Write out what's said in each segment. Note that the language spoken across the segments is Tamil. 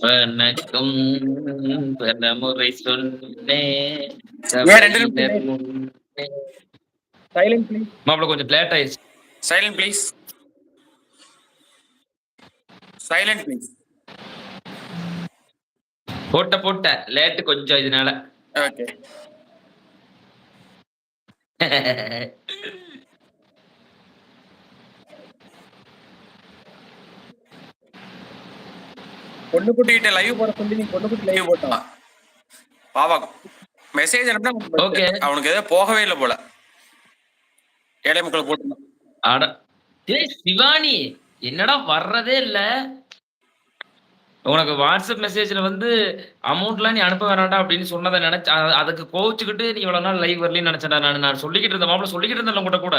வணக்கம். சொன்னேன் சைலண்ட் ப்ளீஸ் மாப்பிள கொஞ்சம் லேட் ஆயிடுச்சு. சைலண்ட் ப்ளீஸ் சைலண்ட் ப்ளீஸ் போட்ட போட்ட. லேட்டு கொஞ்சம் இதனால. ஓகே பொண்ணு குட்டிகிட்ட லைவ் போட சொல்லி நீ பொண்ணு குட்டி லைவ் போட்டான் பாவா மெசேஜ் அனுப்பினா Okay. அவனுக்கு எதாவது போகவே இல்லை போல. ஏழை மக்கள் போட்டுருந்தான் டேய் சிவானி என்னடா வர்றதே இல்ல? உனக்கு வாட்ஸ்அப் மெசேஜ்ல வந்து அமௌண்ட்லாம் நீ அனுப்ப வேணாம்டா அப்படின்னு சொன்னதை நினைச்ச அதுக்கு கோவிச்சுக்கிட்டு நீ இவ்வளவு நாள் லைவ் வரலன்னு நினைச்சடா நான். நான் சொல்லிக்கிட்டு இருந்த மாப்பிள சொல்லிக்கிட்டு இருந்தேன் உங்ககிட்ட கூட.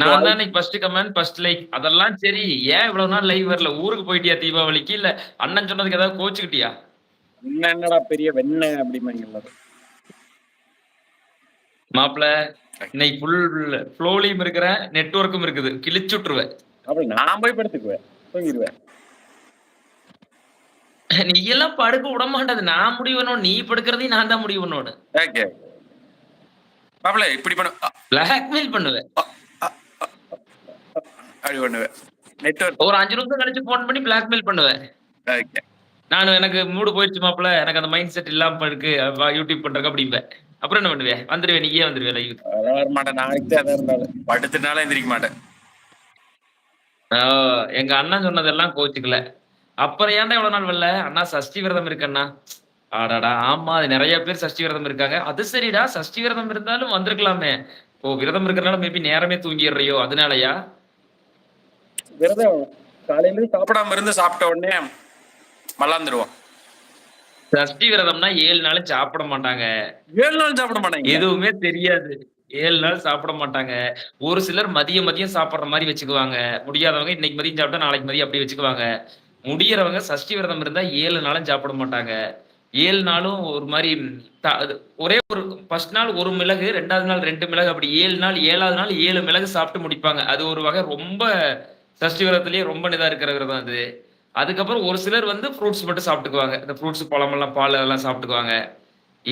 நான் தான் ஃபர்ஸ்ட் கமெண்ட் ஃபர்ஸ்ட் லைக் அதெல்லாம் சரி ஏன் இவ்வளவு நாள் லைவ் வரல? ஊருக்கு போயிட்டியா தீபாவளிக்கு? இல்ல அண்ணன் சொன்னதுக்கு ஏதாவது கோச்சுக்கிட்டியா? என்ன என்னடா பெரிய வெண்ண அப்படிமாங்க எல்லாரும் மாப்பிள இன்னைக்கு ஃபுல் ஃப்ளோலையும் இருக்கிற நெட்வொர்க்கும் இருக்குது. கிழிச்சு விட்டுருவேன். அப்படி நான் போய் படுத்துக்குவேன் தூங்கிடுவேன். நீ எல்லாம் படுக்க விட மாட்டது. நான் முடிவு பண்ணணும் நீ படுக்கிறதையும் நான் தான் முடிவு பண்ணணும் இப்படி பண்ண. பிளாக்மெயில் பண்ணுவேன். அப்படி பண்ணுவேன். நெட்வொர்க் ஒரு அஞ்சு நிமிஷம் கழிச்சு ஃபோன் பண்ணி பிளாக்மெயில் பண்ணுவேன். ஓகே நான் எனக்கு மூடு போயிடுச்சு மாப்பிள எனக்கு அந்த மைண்ட் செட் இல்லாம இருக்கு. யூடியூப் பண்றதுக்கு அப்படிம்பேன். அப்புறம் என்ன பண்ணுவேன்? வந்துருவேன். நீயே வந்துருவேன் லைவ் வர மாட்டேன். நாளைக்கு தான் இருந்தாலும். படுத்துனால எந்திரிக்க மாட்டேன். எங்க அண்ணன் சொன்னதெல்லாம் கோச்சுக்கல. அப்புறம் ஏன்டா இவ்வளவு நாள் வரல? அண்ணா சஷ்டி விரதம் இருக்கண்ணா ஆடாடா ஆமா அது நிறைய பேர் சஷ்டி விரதம் இருக்காங்க. அது சரிடா. சஷ்டி விரதம் இருந்தாலும் வந்திருக்கலாமே. ஓ விரதம் இருக்கிறனால மேபி நேரமே தூங்கிடுறியோ? அதனாலயா? விரதம் காலையில சாப்பிடாம இருந்து சாப்பிட்ட உடனே மல்லாந்துருவோம். சஷ்டி விரதம்னா ஏழு நாள் சாப்பிட மாட்டாங்க. ஏழு நாள் சாப்பிட மாட்டாங்க. எதுவுமே தெரியாது. ஏழு நாள் சாப்பிட மாட்டாங்க. ஒரு சிலர் மதியம் மதியம் சாப்பிடுற மாதிரி வச்சுக்குவாங்க. முடியாதவங்க இன்னைக்கு மதியம் சாப்பிட்டா நாளைக்கு மதியம் அப்படி வச்சுக்குவாங்க. முடியறவங்க சஷ்டி விரதம் இருந்தா ஏழு நாளும் சாப்பிட மாட்டாங்க. ஏழு நாளும் ஒரு மாதிரி ஒரே ஒரு ஃபர்ஸ்ட் நாள் ஒரு மிளகு ரெண்டாவது நாள் ரெண்டு மிளகு அப்படி ஏழு நாள் ஏழாவது நாள் ஏழு மிளகு சாப்பிட்டு முடிப்பாங்க. அது ஒரு வகை ரொம்ப சஷ்டி விரதத்திலேயே ரொம்ப இதா இருக்கிற விரதம் அது. அதுக்கப்புறம் ஒரு சிலர் வந்து ஃப்ரூட்ஸ் மட்டும் சாப்பிட்டுக்குவாங்க. இந்த ஃப்ரூட்ஸ் பழமெல்லாம் பால் அதெல்லாம் சாப்பிட்டுக்குவாங்க.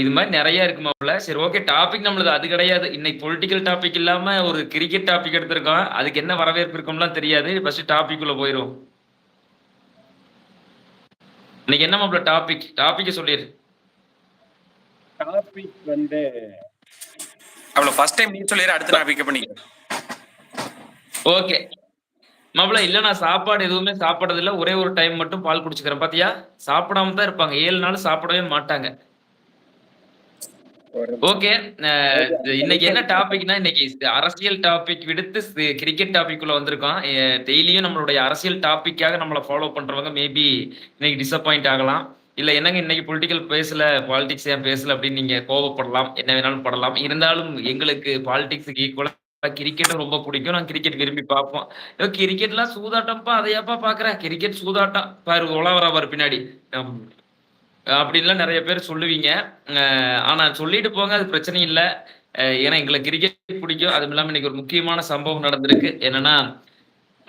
இது மாதிரி நிறைய இருக்குமாப்ல சரி ஓகே டாபிக் நம்மளது அது கிடையாது. இன்னைக்கு பொலிட்டிக்கல் டாபிக் இல்லாம ஒரு கிரிக்கெட் டாபிக் எடுத்திருக்கோம். அதுக்கு என்ன வரவேற்பு இருக்கும்லாம் தெரியாது. ஃபர்ஸ்ட் டாபிக் உள்ள போயிரும். இன்னைக்கு என்ன மாப்ள டாபிக் டாபிக் சொல்லிடு டாபிக் வந்து அவ்வளவு ஃபர்ஸ்ட் டைம் நீ சொல்லிடு அடுத்து பிக்கப் பண்ணிக்கிறேன் ஓகே மாப்பிள்ள இல்ல நான் சாப்பாடு எதுவுமே சாப்பிடறது இல்ல ஒரே ஒரு டைம் மட்டும் பால் குடிச்சுக்கிறேன். பாத்தியா? சாப்பிடாம தான் இருப்பாங்க. ஏழு நாள் சாப்பிடவே மாட்டாங்க. ஓகே இன்னைக்கு என்ன டாபிக்னா இன்னைக்கு அரசியல் டாபிக் விடுத்து கிரிக்கெட் டாபிக் உள்ள வந்திருக்கோம். டெய்லியும் நம்மளுடைய அரசியல் டாபிக்காக நம்மளை ஃபாலோ பண்றவங்க மேபி இன்னைக்கு டிசப்பாயிண்ட் ஆகலாம். இல்ல என்னங்க இன்னைக்கு பொலிட்டிக்கல் பேசல பாலிடிக்ஸ் ஏன் பேசல அப்படின்னு நீங்க கோவப்படலாம். என்ன வேணாலும் படலாம். இருந்தாலும் எங்களுக்கு பாலிடிக்ஸுக்கு ஈக்குவலா கிரிக்கெட்டும் ரொம்ப பிடிக்கும். நான் கிரிக்கெட் விரும்பி பார்ப்போம் ஏதோ கிரிக்கெட்லாம் சூதாட்டம்ப்பா அதையாப்பா பாக்குறேன் கிரிக்கெட் சூதாட்டம். பாரு உலவரா பாரு பின்னாடி. அப்படின்லாம் நிறைய பேர் சொல்லுவீங்க. ஆனா சொல்லிட்டு போங்க அது பிரச்சனை இல்லை. ஏன்னா எங்களுக்கு கிரிக்கெட் பிடிக்கும். அதுவும் இல்லாம இன்னைக்கு ஒரு முக்கியமான சம்பவம் நடந்திருக்கு. என்னன்னா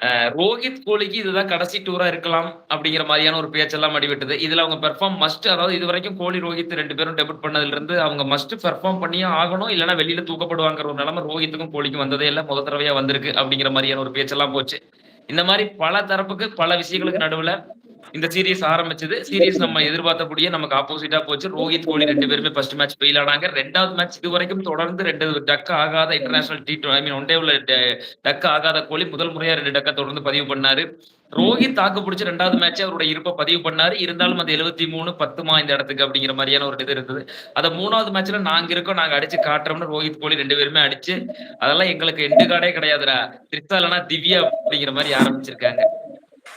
ரோஹித் கோலிக்கு இதுதான் கடைசி டூரா இருக்கலாம் அப்படிங்கிற மாதிரியான ஒரு பேச்செல்லாம் அடிவிட்டது இதுல அவங்க பெர்ஃபார்ம் மஸ்ட் அதாவது இது வரைக்கும் கோலி ரோஹித் ரெண்டு பேரும் டெபிட் பண்ணதுல இருந்து அவங்க மஸ்ட் பெர்ஃபார்ம் பண்ணியே ஆகணும் இல்லைன்னா வெளியில தூக்கப்படுவாங்கிற ஒரு நிலைமை ரோஹித்துக்கும் கோலிக்கும் வந்ததே இல்லை. முத தடவையா வந்திருக்கு அப்படிங்கிற மாதிரியான ஒரு பேச்செல்லாம் போச்சு. இந்த மாதிரி பல தரப்புக்கு பல விஷயங்களுக்கு நடுவுல இந்த சீரீஸ் ஆரம்பிச்சது. சீரீஸ் நம்ம எதிர்பார்த்தபடியே நமக்கு ஆப்போசிட்டா போச்சு. ரோஹித் கோலி ரெண்டு பேருமே ஃபர்ஸ்ட் மேட்ச் ஃபெயில் ஆனாங்க. ரெண்டாவது மேட்ச் இது வரைக்கும் தொடர்ந்து ரெண்டு டக் ஆகாத international T I mean one day உள்ள டக் ஆகாத கோலி முதல் முறையா ரெண்டு டக்கை தொடர்ந்து பதிவு பண்ணாரு. ரோஹித் தாக்கு பிடிச்ச ரெண்டாவது மேட்ச் அவருடைய இருப்பை பதிவு பண்ணாரு. இருந்தாலும் அது எழுபத்தி மூணு பத்துமா இந்த இடத்துக்கு அப்படிங்கிற மாதிரியான ஒரு இது இருந்தது. அத மூணாவது மேட்ச்ல நாங்க இருக்கோம் நாங்க அடிச்சு காட்டுறோம்னு ரோஹித் கோலி ரெண்டு பேருமே அடிச்சு அதெல்லாம் எங்களுக்கு எண்டு கார்டே கிடையாதுடா. த்ரிஷா இல்லைன்னா திவ்யா அப்படிங்கிற மாதிரி ஆரம்பிச்சிருக்காங்க.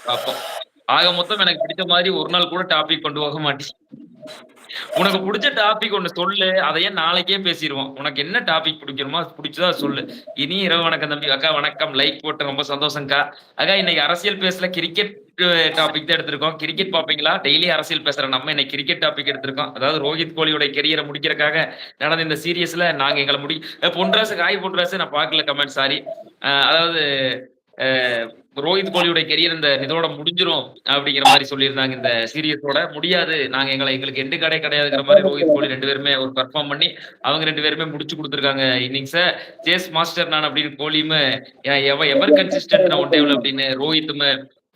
பார்ப்போம் ஆக மொத்தம் எனக்கு பிடிச்ச மாதிரி ஒரு நாள் கூட டாபிக் கொண்டு போக மாட்டேன். உனக்கு பிடிச்ச டாபிக் ஒண்ணு சொல்லு அதையே நாளைக்கே பேசிடுவோம். உனக்கு என்ன டாபிக் பிடிக்கணுமோ பிடிச்சதா சொல்லு. இனி இரவு வணக்கம் தம்பி. அக்கா வணக்கம். லைக் போட்டு ரொம்ப சந்தோஷம்க்கா அக்கா. இன்னைக்கு அரசியல் பேசல கிரிக்கெட் டாபிக் தான் எடுத்திருக்கோம். கிரிக்கெட் பாப்பீங்களா டெய்லி அரசியல் பேசுற நம்ம இன்னைக்கு கிரிக்கெட் டாபிக் எடுத்திருக்கோம். அதாவது ரோஹித் கோலியோட கெரியரை முடிக்கிறதுக்காக நடந்த இந்த சீரியஸ்ல நாங்க எங்களை முடி அஹ் பொன்ராசு காய் பொன்ராசு நான் பார்க்கல கமெண்ட் சாரி அதாவது ரோஹித் கோலியுடைய கெரியர் இந்த இதோட முடிஞ்சிரும் அப்படிங்கிற மாதிரி சொல்லியிருந்தாங்க இந்த சீரியஸோட. முடியாது. நாங்க எங்களை எங்களுக்கு எண்டு கடை கிடையாதுங்கிற மாதிரி ரோஹித் கோலி ரெண்டு பேருமே ஒரு பெர்ஃபார்ம் பண்ணி அவங்க ரெண்டு பேருமே முடிச்சு கொடுத்துருக்காங்க இன்னிங்ஸ. சேஸ் மாஸ்டர் நான் அப்படின்னு கோலியுமே எவ எவர் கன்சிஸ்டன்ட் நான் ஒன் அப்படின்னு ரோஹித்துமே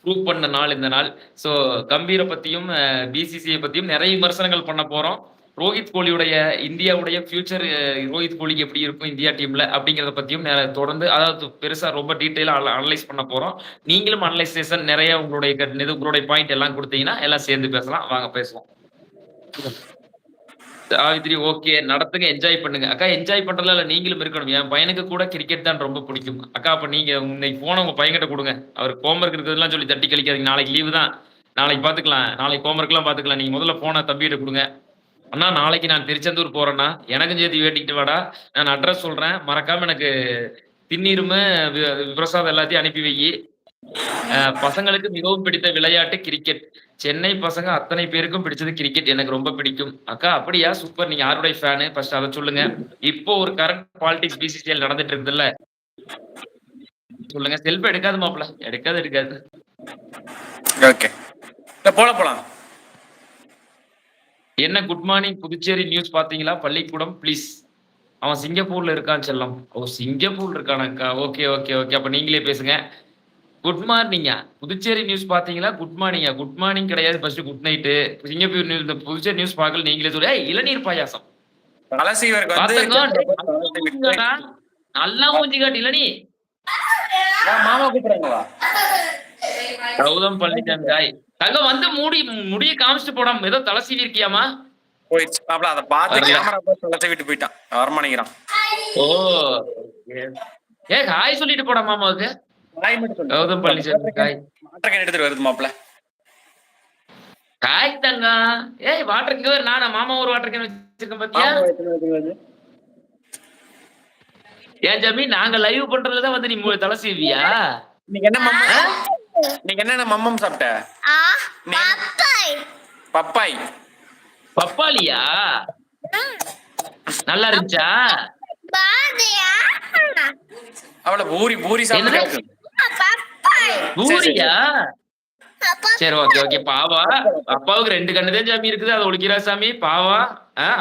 ப்ரூவ் பண்ண நாள் இந்த நாள். ஸோ கம்பீரை பத்தியும் பிசிசிஐ பத்தியும் நிறைய விமர்சனங்கள் பண்ண போறோம். ரோஹித் கோலியுடைய இந்தியாவுடைய ஃபியூச்சர் ரோஹித் கோலிக்கு எப்படி இருக்கும் இந்தியா டீம்ல அப்படிங்கறத பத்தியும் தொடர்ந்து அதாவது பெருசா ரொம்ப டீட்டெயிலா அனலைஸ் பண்ண போறோம். நீங்களும் அனலைசேஷன் நிறைய உங்களுடைய இது உங்களுடைய பாயிண்ட் எல்லாம் கொடுத்தீங்கன்னா எல்லாம் சேர்ந்து பேசலாம். வாங்க பேசுவோம். சாவித்ரி ஓகே நடத்துங்க என்ஜாய் பண்ணுங்க. அக்கா என்ஜாய் பண்றதுல இல்ல நீங்களும் இருக்கணும். என் பையனுக்கு கூட கிரிக்கெட் தான் ரொம்ப பிடிக்கும். அக்கா அப்ப நீங்க இன்னைக்கு போன உங்க பையன்கிட்ட கொடுங்க. அவர் ஹோம்ஒர்க் இருக்கிறதுலாம் சொல்லி தட்டி கழிக்காதீங்க. நாளைக்கு லீவு தான். நாளைக்கு பாத்துக்கலாம் நாளைக்கு ஹோம்ஒர்க்லாம் பாத்துக்கலாம் நீங்க முதல்ல போன தம்பிகிட்ட கொடுங்க. அண்ணா நாளைக்கு நான் திருச்செந்தூர் போறேன்னா எனக்கும் சேர்த்து வேட்டிக்கிட்டு வாடா. நான் அட்ரஸ் சொல்றேன். மறக்காம எனக்கு திண்ணீரும வி- பிரசாதம் எல்லாத்தையும் அனுப்பி வை. பசங்களுக்கு மிகவும் பிடித்த விளையாட்டு கிரிக்கெட் சென்னை பசங்க அத்தனை பேருக்கும் பிடிச்சது கிரிக்கெட் எனக்கு ரொம்ப பிடிக்கும். அக்கா அப்படியா? சூப்பர் நீங்க யாருடைய ஃபேனு ஃபர்ஸ்ட் அதை சொல்லுங்க. இப்போ ஒரு கரண்ட் பாலிடிக்ஸ் பிசிசிஎல் நடந்துட்டு இருக்குதுல்ல. சொல்லுங்க. செல்ஃப் எடுக்காது மாப்பிள எடுக்காது எடுக்காது. ஓகே இல்ல போல போலாம். என்ன குட் மார்னிங் புதுச்சேரி நியூஸ் பாத்தீங்களா பள்ளிக்கூடம் ப்ளீஸ் அவன் சிங்கப்பூர்ல இருக்கான் செல்லம் ஓ சிங்கப்பூர்ல இருக்கானக்கா ஓகே ஓகே ஓகே அப்ப நீங்களே பேசுங்க. குட் மார்னிங்கா புதுச்சேரி நியூஸ் பாத்தீங்களா குட் மார்னிங்கா குட் மார்னிங் கிடையாது. First good night Singapore news இந்த புதுச்சேரி நியூஸ் பார்க்கல. நீங்களே சொல்லி. இளநீர் பாயாசம். நல்லா ஊஞ்சி காட்டு இளநீ மாமா கூப்பிடுறாங்களா? கௌதம் பழனிசாமி காய் தங்க வந்து மூடி முடிய காமிச்சிட்டு போடாம ஏதோ தலை சீவி இருக்கியாமா போயிடுச்சு. மாப்பிள அதை பார்த்து. கேமரா பார்த்து கலசை விட்டு போயிட்டான். வரமாட்டேங்கிறான் ஓ ஏ ஹாய் சொல்லிட்டு போடா மாமாவுக்கு வாய் மட்டும் சொல்லு. கௌதம் பழனிசாமி காய். மாற்றக்கன் எடுத்துட்டு வருது மாப்பிள காய் தங்கம். ஏய் வாட்டர் கேன் நானா? மாமா ஒரு வாட்டர் கேன் வச்சிருக்கேன் பாத்தியா? ஏன் ஜமி நாங்க லைவ் பண்றதுல தான் வந்து நீ தலை சீவியா? நீங்க என்ன மம்மம் நீங்க என்னென்ன மம்மம் சாப்பிட்ட? என்ன- பப்பாய். பப்பாய். பப்பாளியா? நல்லா இருந்துச்சா? பாதியா அவள பூரி பூரி சாப்பிட்டு என்னது? பப்பாய். பூரியா? சரி ஓகே ஓகே பாவா. அப்பாவுக்கு ரெண்டு கண்ணு தான் சாமி இருக்குது. அதை ஒழிக்கிறா சாமி. பாவா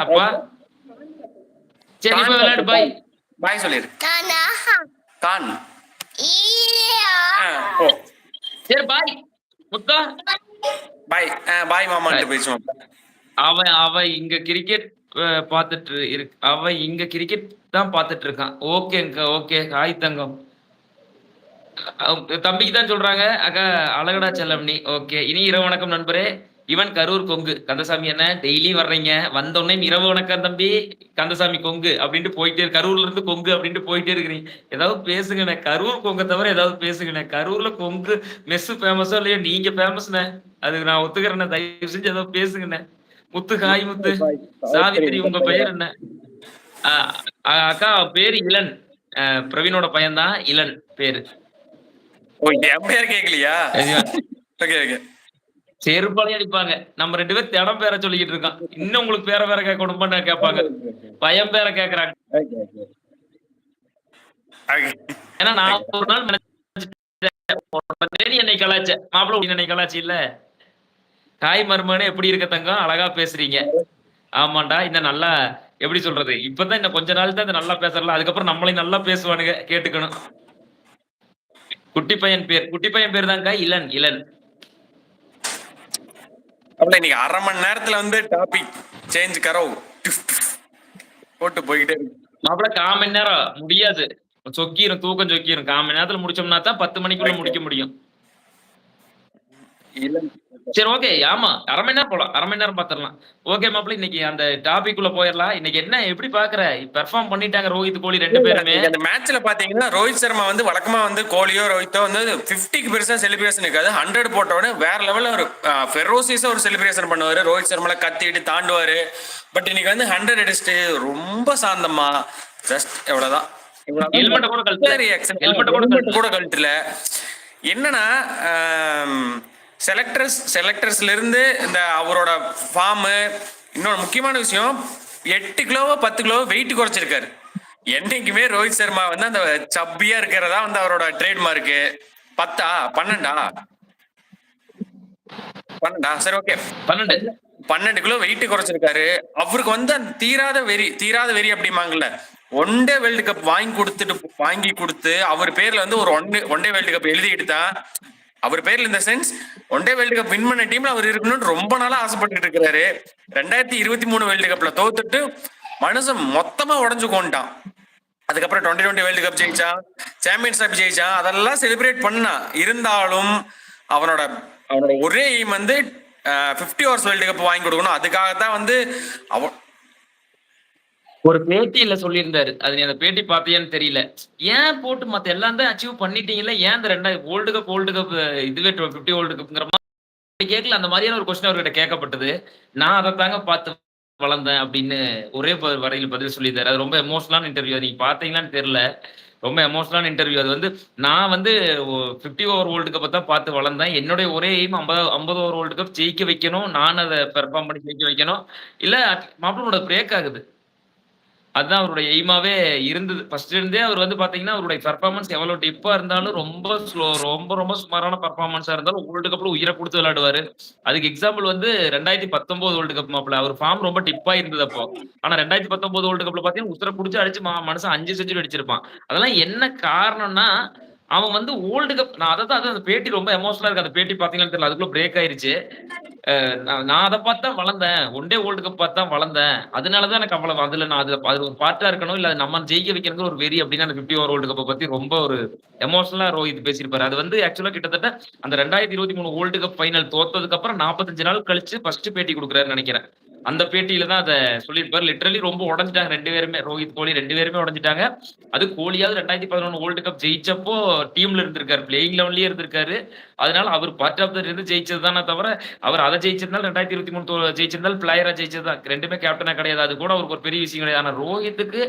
அப்பா. சரி விளையாடு பாய். பாய் சொல்லிரு. நானா கான். சரி பாய் முத்தா. பாய் பாய் மாமான்ட்டு மாப்பிள. அவன் அவன் இங்க கிரிக்கெட் பார்த்துட்டு இருக்கு அவன் இங்க கிரிக்கெட் தான் பார்த்துட்டு இருக்கான். ஓகேங்க ஓகே ஹாய் தங்கம். தம்பிக்கு தான் சொல்றாங்க. அக்கா அழகடா செல்லம்னி. ஓகே இனி இரவு வணக்கம் நண்பரே. இவன் கரூர் கொங்கு. கந்தசாமி என்ன? டெய்லி வர்றீங்க. வந்தோடனே இரவு வணக்கம் தம்பி. கந்தசாமி கொங்கு அப்படின்ட்டு போயிட்டே கரூர்ல இருந்து கொங்கு அப்படின்ட்டு போயிட்டே இருக்கிறீங்க. ஏதாவது பேசுங்கண்ணே. கரூர் கொங்க தவிர ஏதாவது பேசுங்கண்ணே. கரூர்ல கொங்கு மெஸ் ஃபேமஸோ இல்லையோ? நீங்க ஃபேமஸ்ண்ணே அதுக்கு நான் ஒத்துக்கிறேண்ணே. தயவு செஞ்சு ஏதாவது பேசுங்கண்ணே. முத்து ஹாய் முத்து. சாவித்திரி உங்க பெயர் என்ன? அக்கா பேர் இளன். பிரவீனோட பையன்தான் இளன் பேரு. கேட்கலையா ஓகே ஓகே. செருப்பாலே அடிப்பாங்க. நம்ம ரெண்டு பேரும் திடம் பேர சொல்லிக்கிட்டு இருக்கான் இன்னும் உங்களுக்கு பேர பேர கேட்கணும் கேட்பாங்க. பையன் பேர கேக்குறாங்க. ஏன்னா நான் ஒரு நாள் நினைச்சேன், என்னை கலாச்ச மாப்பிள்ள என்னை கலாச்சி இல்ல. காய் மருமகனே எப்படி இருக்க தங்கம்? அழகா பேசுறீங்க. ஆமாண்டா இன்னும் நல்லா எப்படி சொல்றது? இப்பதான் இன்னும் கொஞ்ச நாள் தான் இந்த நல்லா பேசறல. அதுக்கப்புறம் நம்மளையும் நல்லா பேசுவானுங்க கேட்டுக்கணும். குட்டி பையன் பேர் குட்டி பையன் பேர் தான்க்கா? இளன் இளன். அப்படி இன்னைக்கு அரை மணி நேரத்துல வந்து டாபிக் சேஞ்ச் கரோ போட்டு போய்கிட்டே இருக்கு. மாப்பிள்ள கால் மணி நேரம் முடியாது. சொக்கிரும் தூக்கம் சொக்கிரும். கால் மணி நேரத்துல முடிச்சோம்னா தான் பத்து மணிக்குள்ள முடிக்க முடியும். சரி ஓகே ஆமா. அரை மணி நேரம் போலாம். அரை மணி நேரம் பாத்திரலாம். ஓகே மாப்பிள்ள இன்னைக்கு அந்த டாபிக் உள்ள போயிடலாம் இன்னைக்கு என்ன எப்படி பாக்குற? பெர்ஃபார்ம் பண்ணிட்டாங்க ரோஹித் கோலி ரெண்டு பேருமே. அந்த மேட்ச்ல பாத்தீங்கன்னா ரோஹித் சர்மா வந்து வழக்கமா வந்து கோலியோ ரோஹித்தோ வந்து பிப்டிக்கு பெருசா செலிப்ரேஷன் இருக்காது. ஹண்ட்ரட் போட்ட உடனே வேற லெவல்ல ஒரு ஃபெரோசியஸா ஒரு செலிப்ரேஷன் பண்ணுவாரு. ரோஹித் சர்மால கத்திட்டு தாண்டுவாரு. பட் இன்னைக்கு வந்து ஹண்ட்ரட் அடிச்சுட்டு ரொம்ப சாந்தமா ஜஸ்ட் எவ்வளவுதான் ஹெல்மெட்டை கூட ஹெல்மெட் கூட கழட்டல. என்னன்னா செலக்டர்ஸ் செலக்டர்ஸ்ல இருந்து இந்த அவரோட ஃபார்ம் இன்னொரு முக்கியமான விஷயம் எட்டு கிலோவோ பத்து கிலோவோ வெயிட் குறைச்சிருக்காரு. என்னைக்குமே ரோஹித் சர்மா வந்து அந்த சப்பியா இருக்கிறதா வந்து அவரோட ட்ரேட்மார்க்கு பத்தா? பன்னெண்டா? பன்னெண்டா? சரி ஓகே பன்னெண்டு. பன்னெண்டு கிலோ வெயிட் குறைச்சிருக்காரு. அவருக்கு வந்து அந்த தீராத வெறி தீராத வெறி அப்படிமாங்கல்ல ஒன் டே வேர்ல்டு கப் வாங்கி கொடுத்துட்டு வாங்கி கொடுத்து அவர் பேர்ல வந்து ஒரு one day one day world cup எழுதிட்டு தான் அவர் பேர்ல இந்த sense one day world cup win பண்ண டீம்ல அவர் இருக்கணும்னு ரொம்ப நாளா ஆசைப்பட்டுட்டு இருக்கிறாரு. ரெண்டாயிரத்தி இருபத்தி மூணு வேர்ல்டு கப்ல தோத்துட்டு மனுஷன் மொத்தமா உடஞ்சு கொண்டான் அதுக்கப்புறம் டுவெண்ட்டி டுவெண்ட்டி வேர்ல்டு கப் ஜெயிச்சான் சாம்பியன்ஸ் கப் ஜெயிச்சான் அதெல்லாம் செலிப்ரேட் பண்ணா. இருந்தாலும் அவனோட அவனோட ஒரே எய்ம் வந்து ஃபிஃப்டி ஹவர்ஸ் வேர்ல்டு கப் வாங்கி கொடுக்கணும். அதுக்காக தான் வந்து அவன் ஒரு பேட்டியில சொல்லியிருந்தாரு. அது அந்த பேட்டி பார்த்தியான்னு தெரியல. ஏன் போட்டு மத்த எல்லாம் தான் அச்சீவ் பண்ணிட்டீங்களே ஏன் இந்த ரெண்டாயிரம் வேர்ல்டு கப் வேர்ல்டு கப் இதுவே ஃபிஃப்டி வேர்ல்டு கப்ங்கிற மாதிரி கேட்கல அந்த மாதிரியான ஒரு கொஸ்டின் அவர்கிட்ட கேட்கப்பட்டது. நான் அதை தாங்க பார்த்து வளர்ந்தேன் அப்படின்னு ஒரே ப- வரையில் பதில் சொல்லியிருந்தாரு. அது ரொம்ப எமோஷனலான இன்டர்வியூ நீங்க பாத்தீங்களான்னு தெரியல. ரொம்ப எமோஷனலான இன்டர்வியூ அது வந்து நான் வந்து ஃபிஃப்டி ஓவர் வேர்ல்டு கப்பை தான் பார்த்து வளர்ந்தேன். என்னுடைய ஒரே எய்ம் ஐம்பது ஐம்பது ஓவர் வேர்ல்டு கப் ஜெயிக்க வைக்கணும். நான் அதை பெர்ஃபார்ம் பண்ணி ஜெயிக்க வைக்கணும். இல்லை மாப்பிளோட பிரேக் ஆகுது. அதுதான் அவருடைய எய்மாவே இருந்தது. ஃபர்ஸ்ட் இருந்தே அவர் வந்து பாத்தீங்கன்னா அவருடைய பெர்ஃபார்மன்ஸ் எவ்வளவு டிப்பா இருந்தாலும் ரொம்ப ஸ்லோ ரொம்ப ரொம்ப சுமாரான பர்ஃபார்மன்ஸா இருந்தாலும் வேர்ல்டு கப்ல உயிரை கொடுத்து விளையாடுவாரு. அதுக்கு எக்ஸாம்பிள் வந்து ரெண்டாயிரத்தி பத்தொன்பது வேர்ல்டு கப் மாப்பிள அவர் ஃபார்ம் ரொம்ப டிப்பா இருந்தது அப்போ. ஆனா ரெண்டாயிரத்தி பத்தொன்பது வேர்ல்டு கப்ல பாத்தீங்கன்னா உத்தர புடிச்சு அடிச்சு மா- மனுஷன் அஞ்சு செஞ்சுரி அடிச்சிருப்பான். அதெல்லாம் என்ன காரணம்னா அவன் வந்து ஓல்டு கப் நான் அதை தான் அந்த பேட்டி ரொம்ப எமோஷனலா இருக்கு. அந்த பேட்டி பாத்தீங்கன்னு தெரியல. அதுக்குள்ள பிரேக் ஆயிருச்சு. நான் நான் அதை பார்த்து தான் வளர்ந்தேன். ஒன் டே வேர்ல்டு கப் பார்த்து தான் வளர்ந்தேன். அதனாலதான் எனக்கு அவ்வளவு அதுல நான் அதுல அது ஒரு பார்ட்டா இருக்கணும் இல்ல அது நம்ம ஜெயிக்க வைக்கணுங்கிற ஒரு வெறி அப்படின்னு அந்த பிப்டி ஓவர் வேர்ல்டு கப்பை பத்தி ரொம்ப ஒரு எமோஷனலா ரோஹித் பேசியிருப்பாரு. அது வந்து ஆக்சுவலா கிட்டத்தட்ட அந்த ரெண்டாயிரத்தி இருபத்தி மூணு வேர்ல்டு கப் ஃபைனல் தோத்ததுக்கு அப்புறம் நாற்பத்தஞ்சு நாள் கழிச்சு ஃபர்ஸ்ட் பேட்டி கொடுக்குறாருன்னு நினைக்கிறேன். அந்த பேட்டியில தான் அதை சொல்லியிருப்பாரு. லிட்டரலி ரொம்ப உடஞ்சிட்டாங்க ரெண்டு பேருமே. ரோஹித் கோலி ரெண்டு பேருமே உடஞ்சிட்டாங்க. அது கோலியாவது ரெண்டாயிரத்தி பதினொன்று வேர்ல்டு கப் ஜெயிச்சப்போ டீம்ல இருந்திருக்காரு. பிளேயிங் லெவன்லயே இருந்திருக்காரு. அதனால அவர் பார்ட் ஆஃப் த இருந்து ஜெயிச்சது தானே தவிர அவர் அதை ஜெயிச்சிருந்தால் ரெண்டாயிரத்தி இருபத்தி மூணு ஜெயிச்சிருந்தால் பிளேயரா ஜெயிச்சது தான் ரெண்டுமே கேப்டனா கிடையாது. அது கூட அவருக்கு ஒரு பெரிய விஷயம் கிடையாது. ஆனா ரோஹித்துக்கு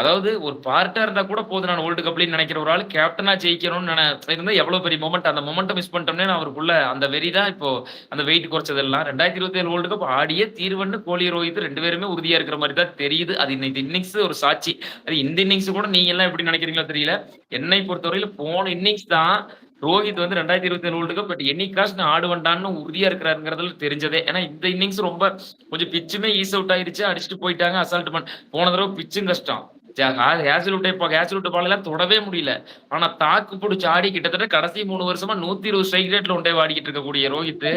அதாவது ஒரு பார்ட்டா இருந்தா கூட போதும். நான் வேர்ல்டு கப்லயும் நினைக்கிற ஒரு ஆள் கேப்டனா ஜெயிக்கணும்னு நினை இருந்தா எவ்வளவு பெரிய மொமெண்ட் அந்த மொமெண்ட்டை மிஸ் பண்ணிட்டோம்னே அவருக்குள்ள அந்த வெறி தான் இப்போ அந்த வெயிட் குறைச்சதெல்லாம். ரெண்டாயிரத்தி இருபத்தி ஏழு வேர்ல்டு கப் ஆடியே தீர்வன்னு கோலி ரோஹித் ரெண்டு பேருமே உறுதியா இருக்கிற மாதிரி தான் தெரியுது. அது இந்த இன்னிங்ஸ் ஒரு சாட்சி. அது இந்த இன்னிங்ஸ் கூட நீங்க எல்லாம் எப்படி நினைக்கிறீங்களோ தெரியல. என்னை பொறுத்தவரையில போன இன்னிங்ஸ் தான் ரோஹித் வந்து ரெண்டாயிரத்தி இருபத்தி ஏழு world cup but any cost ஆடுவண்டான்னு உறுதியா இருக்கிறாருங்கிறதுல தெரிஞ்சதே. ஏன்னா இந்த இன்னிங்ஸ் ரொம்ப கொஞ்சம் பிச்சுமே ஈஸ் அவுட் ஆயிருச்சு அடிச்சுட்டு போயிட்டாங்க அசால்ட் பண்ண போன தடவை பிச்சும் கஷ்டம். ஹேசிலுட்டை ஹேசிலுட்ட பாலெல்லாம் தொடவே முடியல. ஆனா தாக்கு பிடிச்சி ஆடி கிட்டத்தட்ட கடைசி மூணு வருஷமா நூத்தி இருபது ஸ்ட்ரைக் ரேட்ல ஒன்றே ஆடிக்கிட்டு இருக்கக்கூடிய ரோஹித்.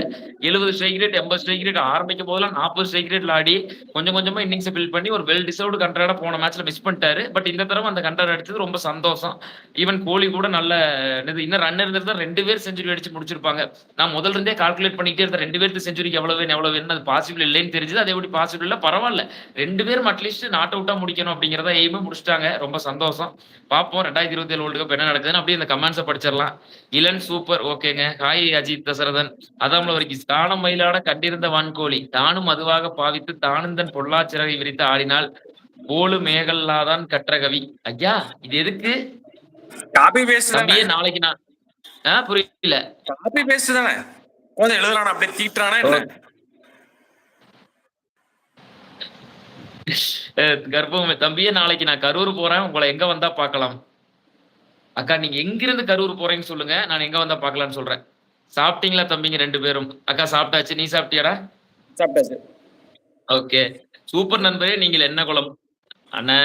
எழுபது ஸ்ட்ரைக் ரேட் எண்பது ஸ்ட்ரைக் ரேட் ஆரம்பிக்கும் போதெல்லாம் நாற்பது ஸ்ட்ரைக் ரேட்ல ஆடி கொஞ்சம் கொஞ்சமா இன்னிங்ஸ் பில்ட் பண்ணி ஒரு வெல் டிசர்வ்டு கண்ட்ராட போன மேட்ச்ல மிஸ் பண்ணிட்டாரு. பட் இந்த தடவை அந்த கண்ட்ராட் அடிச்சது ரொம்ப சந்தோஷம். ஈவன் கோலி கூட நல்ல என்னது இன்னும் ரன் இருந்திருந்தா ரெண்டு பேர் செஞ்சுரி அடிச்சு முடிச்சிருப்பாங்க. நான் முதல்ல இருந்தே கால்குலேட் பண்ணிட்டே இருந்தேன் ரெண்டு பேருக்கு செஞ்சுரிக்கு எவ்வளவு வேணும் எவ்வளவு வேணும் அது பாசிபிள் இல்லைன்னு தெரிஞ்சது. அதே எப்படி பாசிபிள் இல்ல பரவாயில்ல. ரெண்டு பேரும் அட்லீஸ்ட் நாட் அவுட்டா முடிக்கணும் அப்படிங்கறத எய்மே முடிச்சிட்டாங்க. ரொம்ப சந்தோஷம். பார்ப்போம் ரெண்டாயிரத்தி இருபத்தி ஏழு வேர்ல்டு கப் என்ன நடக்குதுன்னு அப்படியே இந்த கமெண்ட்ஸை படிச்சிடலாம். இளன் சூப்பர். ஓகேங்க. ஹாய் அஜித் தசரதன். அதாமல வரைக்கும். தானம் மயிலாட கண்டிருந்த வான்கோழி தானும் அதுவாக பாவித்து தானுந்தன் பொள்ளாச்சிறகை விரித்து ஆடினால் போலு மேகல்லாதான் கற்ற கவி. ஐயா இது எதுக்கு? தம்பியே தானே? நாளைக்கு நான் புரியல. காப்பி பேஸ்ட் தானே? கொஞ்சம் எழுதுறானா? அப்படியே தீட்டுறானா என்ன அஹ் கர்ப்பமே தம்பியே நாளைக்கு நான் கரூர் போறேன். உங்களை எங்க வந்தா பார்க்கலாம். அக்கா நீங்க எங்கிருந்து கரூர் போறீங்கன்னு சொல்லுங்க. நான் எங்க வந்தா பார்க்கலாம்னு சொல்றேன். சாப்பிட்டீங்களா தம்பிங்க ரெண்டு பேரும்? அக்கா சாப்பிட்டாச்சு. நீ சாப்பிட்டியாடா? சாப்பிட்டாச்சு. ஓகே. சூப்பர் நண்பரே நீங்கள் என்ன குளம் அண்ணா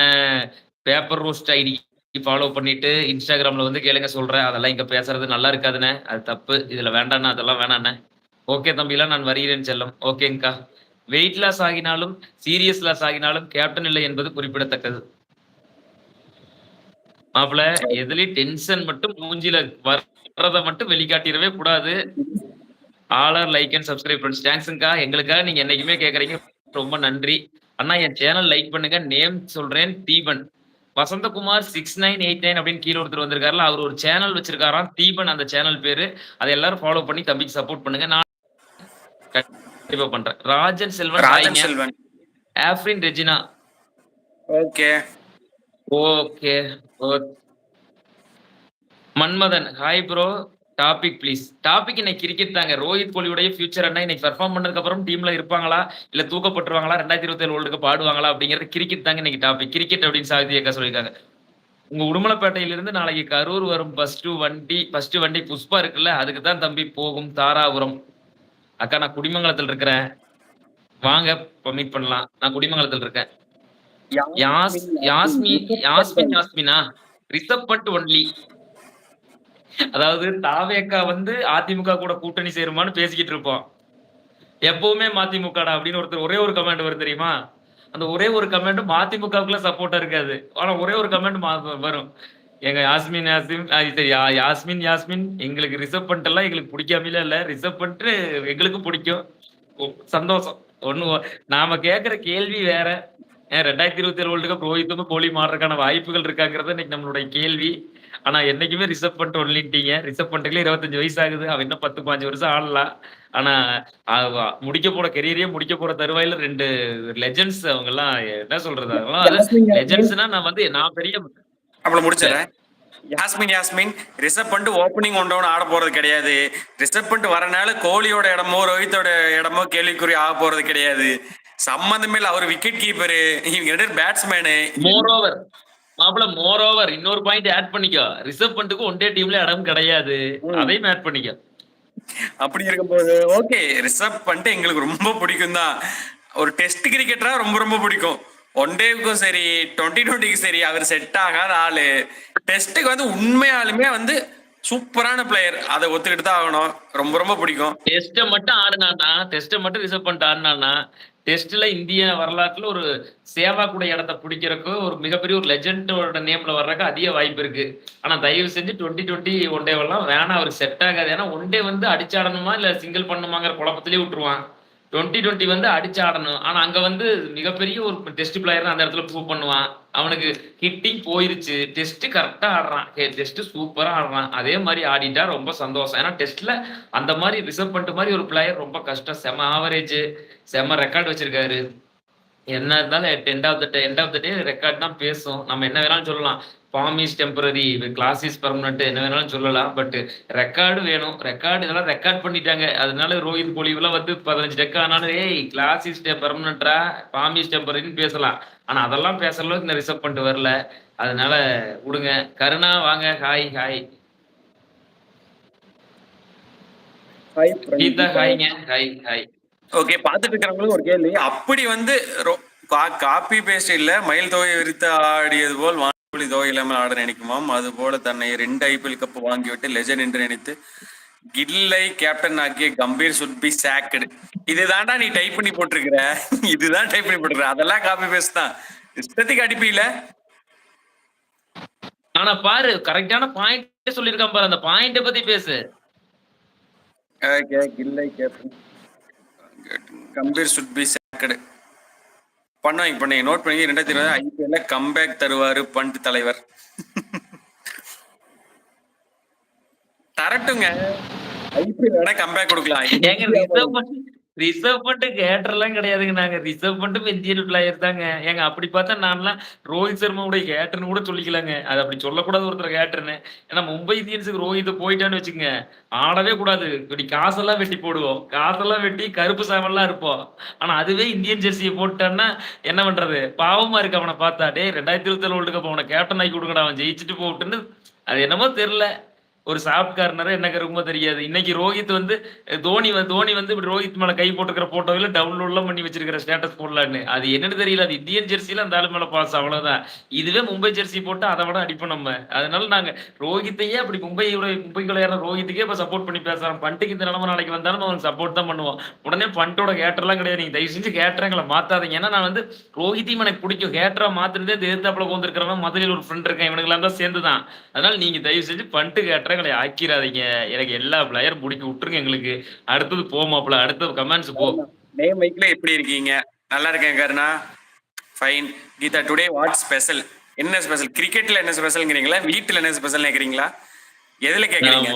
பேப்பர் ரோஸ்ட் ஐடி ஃபாலோ பண்ணிட்டு இன்ஸ்டாகிராம்ல வந்து கேளுங்க சொல்றேன். அதெல்லாம் இங்க பேசுறது நல்லா இருக்காதுண்ணே. அது தப்பு. இதுல வேண்டாண்ணா அதெல்லாம் வேணாண்ணே. ஓகே தம்பிலாம் நான் வருகிறேன் செல்லம். ஓகேங்கக்கா வெயிட் லாஸ் ஆகினாலும் சீரியஸ் லாஸ் ஆகினாலும் கேப்டன் இல்லை என்பது குறிப்பிடத்தக்கது. மாப்பிள்ள எதுலயும் டென்ஷன் மட்டும் மூஞ்சில வர்றத மட்டும் வெளிக்காட்டிடவே கூடாது. ஆலர் லைக் அண்ட் சப்ஸ்கிரைப் ஃப்ரெண்ட்ஸ் தேங்க்ஸுங்கக்கா எங்களுக்காக நீங்க என்னைக்குமே கேக்குறீங்க. ரொம்ப நன்றி. அண்ணா என் சேனல் லைக் பண்ணுங்க. நேம் சொல்றேன் Deepan. Vasanthakumar six nine eight nine அப்படின்னு கீழே ஒருத்தர் வந்திருக்காருல அவர் ஒரு சேனல் வச்சிருக்காராம். தீபன் அந்த சேனல் பேரு. அதை எல்லாரும் ஃபாலோ பண்ணி தம்பிக்கு சப்போர்ட் பண்ணுங்க. நான் கண்டிப்பா பண்றேன். Rajan Selvan Rajan. Selvan. Afrin Regina. Okay. Okay Manmadhan hi bro topic please topic இன்னைக்கு கிரிக்கெட் தாங்க. ரோஹித் கோலியுடைய ஃபியூச்சர் என்ன இன்னைக்கு பெர்ஃபார்ம் பண்ணதுக்கு அப்புறம் டீம்ல இருப்பாங்களா? இல்ல தூக்கப்பட்டுருவாங்களா? ரெண்டாயிரத்தி இருபத்தி ஏழு வேர்ல்டு கப் ஆடுவாங்களா? அப்படிங்கிறது கிரிக்கெட் தாங்க இன்னைக்கு டாபிக் கிரிக்கெட் அப்படின்னு சாகிதி அக்கா சொல்லியிருக்காங்க. உங்க உடுமலைப்பேட்டையிலிருந்து நாளைக்கு கரூர் வரும் ஃபர்ஸ்ட் வண்டி ஃபர்ஸ்ட் வண்டி புஷ்பா இருக்குல்ல அதுக்கு தான் தம்பி போகும் தாராபுரம். அக்கா நான் குடிமங்கலத்தில் இருக்கிறேன். வாங்க இப்போ மீட் பண்ணலாம். நான் குடிமங்கலத்தில் இருக்கேன். யாஸ் யாஸ்மின் யாஸ்மின் யாஸ்மினா? ரிசப் பட் ஒன்லி அதாவது தாவேக்கா வந்து அதிமுக கூட கூட்டணி சேருமான்னு பேசிக்கிட்டு இருப்போம். எப்பவுமே மதிமுகடா அப்படின்னு ஒருத்தர் ஒரே ஒரு கமெண்ட் வரும் தெரியுமா? அந்த ஒரே ஒரு கமெண்ட் மதிமுகவுக்குள்ள சப்போர்ட்டா இருக்காது. ஆனா ஒரே ஒரு கமெண்ட் வரும். எங்க யாஸ்மின் யாஸ்மின் சரி, யா- யாஸ்மின் யாஸ்மின் எங்களுக்கு ரிசர்வ் பண்ணிட்டு எல்லாம் எங்களுக்கு பிடிக்காமல இல்ல ரிசர்வ் பண்ணிட்டு எங்களுக்கும் பிடிக்கும். சந்தோஷம். ஒண்ணு நாம கேக்குற கேள்வி வேற. ஏன் ரெண்டாயிரத்தி இருபத்தி ஏழு வேர்ல்டு கப் ரோஹித் வந்து போலி மாறுறதுக்கான வாய்ப்புகள் இருக்காங்கிறது இன்னைக்கு நம்மளுடைய கேள்வி. ஆனா என்னைக்குமே ரிசர்வ் பண்ணிட்டு ஒன்லிட்டீங்க ரிசர்வ் பண்ணிட்டுல இருபத்தஞ்சு வயசு ஆகுது. அவன் இன்னும் பத்து பாஞ்சு வருஷம் ஆடலாம். ஆனா முடிக்க போற கெரியரே முடிக்க போற தருவாயில ரெண்டு லெஜெண்ட்ஸ் அவங்க எல்லாம் என்ன சொல்றது? லெஜெண்ட்ஸ்னா நான் வந்து நான் பெரிய அவ்வளவு முடிச்சிடறேன். யாஸ்மின் யாஸ்மின் ரிசர்வ் பண்ணிட்டு ஓப்பனிங் ஒன்றவன் ஆட போறது கிடையாது. ரிசர்வ் பண்ணிட்டு வரனால கோலியோட இடமோ ரோஹித்தோட இடமோ கேள்விக்குறி ஆக போறது கிடையாது. சம்பந்தமே இல்ல அவர் விக்கெட் கீப்பரு இவங்க ரெண்டு பேட்ஸ்மேனு மோர் ஓவர் மாப்பிள மோர் ஓவர் இன்னொரு பாயிண்ட் ஆட் பண்ணிக்கோ. ரிசர்வ் பண்ணிட்டுக்கு ஒன் டே டீம்ல இடம் கிடையாது. அதையும் ஆட் பண்ணிக்கோ. அப்படி இருக்கும்போது ஓகே ரிசர்வ் பண்ணிட்டு எங்களுக்கு ரொம்ப பிடிக்கும் தான் ஒரு டெஸ்ட் கிரிக்கெட்டரா ரொம்ப ரொம்ப பிடிக்கும். ஒன் டேவுக்கும் சரி டுவெண்ட்டி டுவெண்ட்டிக்கும் சரி அவர் செட் ஆகாத ஆளு. டெஸ்ட்டுக்கு வந்து உண்மையாலுமே வந்து சூப்பரான பிளேயர் அதை ஒத்துக்கிட்டு தான் ஆகணும். ரொம்ப ரொம்ப பிடிக்கும். டெஸ்ட்டை மட்டும் ஆடுனானா டெஸ்ட்டை மட்டும் ரிசர்வ் பண்ணிட்டு ஆடினானா டெஸ்ட்ல இந்திய வரலாற்றுல ஒரு சேவா கூட இடத்த பிடிக்கிறக்கு ஒரு மிகப்பெரிய ஒரு லெஜண்டோட நேம்ல வர்றதுக்கு அதிக வாய்ப்பு இருக்கு. ஆனா தயவு செஞ்சு டுவெண்ட்டி டுவெண்ட்டி ஒன் டேவெல்லாம் வேணாம் அவருக்கு செட் ஆகாது. ஏன்னா ஒன் டே வந்து அடிச்சாடணுமா இல்ல சிங்கிள் பண்ணுமாங்கிற குழப்பத்திலேயே விட்டுருவான். டுவெண்ட்டி டுவெண்ட்டி வந்து அடிச்சாடணும் ஆனா அங்க வந்து மிகப்பெரிய ஒரு டெஸ்ட் பிளேயர் அந்த இடத்துல ப்ரூவ் பண்ணுவான். அவனுக்கு ஹிட்டிங் போயிருச்சு. டெஸ்ட் கரெக்டா ஆடுறான். டெஸ்ட் சூப்பரா ஆடுறான். அதே மாதிரி ஆடிட்டா ரொம்ப சந்தோஷம். ஏன்னா டெஸ்ட்ல அந்த மாதிரி ரிசர்வ் பண்ணிட்டு மாதிரி ஒரு பிளேயர் ரொம்ப கஷ்டம். செம ஆவரேஜ் செம ரெக்கார்ட் வச்சிருக்காரு. என்ன இருந்தாலும் end of the day end of the day record தான் பேசும். நம்ம என்ன வேணாலும் சொல்லலாம். Form is temporary class is permanent என்ன வேணாலும் சொல்லலாம். பட் ரெக்கார்டு வேணும். ரெக்கார்டு இதெல்லாம் ரெக்கார்ட் பண்ணிட்டாங்க. அதனால ரோஹித் கோலிவெல்லாம் வந்து பதினஞ்சு டெக்கா ஆனாலும் ஏய் கிளாஸ் இஸ் பர்மனெண்ட்ரா ஃபார்ம் இஸ் டெம்பரரின்னு பேசலாம். ஆனா அதெல்லாம் பேசுற அளவுக்கு இந்த ரிசர்வ் பண்ணிட்டு வரல. அதனால விடுங்க. கருணா வாங்க. ஹாய் ஹாய் கீதா ஹாய்ங்க ஹாய் ஹாய் ஓகே பார்த்துட்டு இருக்கிறவங்களுக்கு ஒரு கேள்வி. அப்படி வந்து காப்பி பேஸ்ட் இல்ல மயில் தொகை விரித்து ஆடியது போல் வான்வழி தொகை இல்லாமல் ஆட நினைக்குமாம் அது போல தன்னை ரெண்டு ஐபிஎல் கப் வாங்கிவிட்டு லெஜண்ட் என்று நினைத்து கில்லை கேப்டன் ஆக்கிய கம்பீர் சுட் பி சாக்கடு இதுதான்டா நீ டைப் பண்ணி போட்டிருக்கிற. இதுதான் டைப் பண்ணி போட்டிருக்கிற. அதெல்லாம் காப்பி பேஸ்ட் தான். இஷ்டத்துக்கு அடிப்பீல ஆனா பாரு கரெக்டான பாயிண்ட் சொல்லியிருக்கான் பாரு. அந்த பாயிண்ட பத்தி பேசு. கில்லை captain Gambhir should be sacked இப்ப நீங்க நோட் பண்ணி ரெண்டாயிரத்தி இருபது ஐபிஎல்ல கம்பேக் தருவாரு பண்ட் தலைவர். தரட்டுங்க. ஐபிஎல் கம்பேக் கொடுக்கலாம். ரிசர்வ் பண்ணிட்டு கேட்டர்லாம் கிடையாதுங்க நாங்க. ரிசர்வ் பண்ணிட்டு இந்தியன் பிளேயர் தாங்க. ஏங்க அப்படி பார்த்தா நான்லாம் ரோஹித் சர்மாவுடைய கேட்டர்னு கூட சொல்லிக்கலாங்க. அது அப்படி சொல்லக்கூடாது ஒருத்தர் கேட்டர்னு ஏன்னா மும்பை இந்தியன்ஸுக்கு ரோஹித் போயிட்டான்னு வச்சுங்க ஆடவே கூடாது. இப்படி காசெல்லாம் வெட்டி போடுவோம். காசெல்லாம் வெட்டி கருப்பு சாமெல்லாம் இருப்போம். ஆனா அதுவே இந்தியன் ஜெர்சியை போட்டான்னா என்ன பண்றது? பாவமா இருக்கு அவனை பார்த்தா. ரெண்டாயிரத்தி இருபத்தி ஏழு வேர்ல்டு கப் அவனை கேப்டன் ஆக்கி கொடுங்கடா. அவன் ஜெயிச்சுட்டு போட்டுன்னு அது என்னமோ தெரியல. ஒரு சாஃப்ட் கார்னரா என்ன தெரியாது. இன்னைக்கு ரோஹித் வந்து தோனி தோனி வந்து இப்படி ரோஹித் மேல கை போட்டுக்கிற போட்டோவில் டவுன்லோட்லாம் பண்ணி வச்சிருக்கிற ஸ்டேட்டஸ் போடலான்னு. அது என்னன்னு தெரியல. அது இந்தியன் ஜெர்சியில அந்த ஆளு மேல பாஸ் அவ்வளவுதான். இதுவே மும்பை ஜெர்சி போட்டு அதை விட அடிப்போம் நம்ம. அதனால நாங்க ரோஹித்தையே அப்படி மும்பையோட மும்பை விளையாடுற ரோஹித்துக்கே இப்ப சப்போர்ட் பண்ணி பேசுறோம் பண்ட்டுக்கு இந்த நிலைமை நாளைக்கு வந்தாலும் அவனுக்கு சப்போர்ட் தான் பண்ணுவோம் உடனே பண்டோட கேட்டர்லாம் கிடையாது. நீங்க தயவு செஞ்சு கேட்டரங்களை மாத்தாதீங்க. ஏன்னா நான் வந்து ரோஹித்தையும் எனக்கு பிடிக்கும். கேட்டரா மாத்துறதே தேர்த்தாப்புல போந்திருக்கிறவன் மதுரையில் ஒரு ஃப்ரெண்ட் இருக்கேன். இவனுக்கு தான் சேர்ந்து தான் அதனால நீங்க தயவு செஞ்சு பண்ட்டு கேட்டரங்களை ஆக்கிராதீங்க. எனக்கு எல்லா பிளேயரும் பிடிக்க விட்டுருங்க எங்களுக்கு. அடுத்தது போமாப்ல அடுத்தது கமெண்ட்ஸ் போ. நேம் மைக்ல எப்படி இருக்கீங்க? நல்லா இருக்கேன் Karuna. Fine Geetha today what special என்ன ஸ்பெஷல் கிரிக்கெட்ல என்ன ஸ்பெஷல்ங்கிறீங்களா வீட்டுல என்ன ஸ்பெஷல் கேக்குறீங்களா எதுல கேக்குறீங்க.